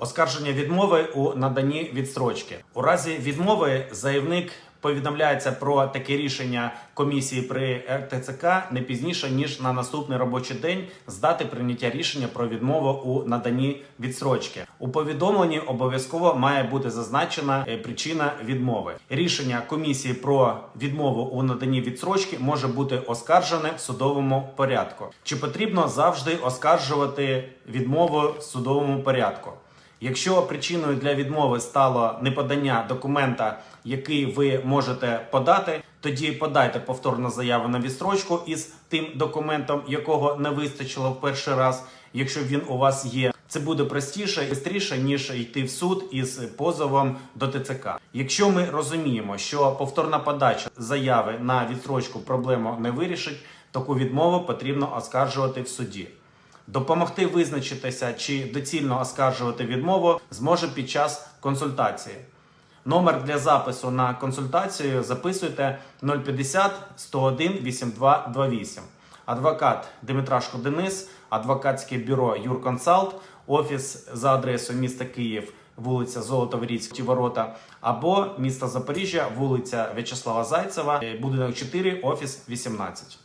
Оскарження відмови у наданні відстрочки. У разі відмови заявник повідомляється про таке рішення комісії при РТЦК не пізніше ніж на наступний робочий день з дати прийняття рішення про відмову у наданні відстрочки. У повідомленні обов'язково має бути зазначена е, причина відмови. Рішення комісії про відмову у наданні відстрочки може бути оскаржене в судовому порядку. Чи потрібно завжди оскаржувати відмову в судовому порядку? Якщо причиною для відмови стало неподання документа, який ви можете подати, тоді подайте повторну заяву на відстрочку із тим документом, якого не вистачило в перший раз. Якщо він у вас є, це буде простіше і швидше, ніж йти в суд із позовом до ТЦК. Якщо ми розуміємо, що повторна подача заяви на відстрочку проблему не вирішить, таку відмову потрібно оскаржувати в суді. Допомогти визначитися, чи доцільно оскаржувати відмову зможе під час консультації. Номер для запису на консультацію записуйте 050 101 8228. Адвокат Димитрашко Денис, адвокатське бюро Юрконсалт, офіс за адресою міста Київ, вулиця Золотоворіцька, ті ворота, або місто Запоріжжя, вулиця В'ячеслава Зайцева, будинок 4, офіс 18.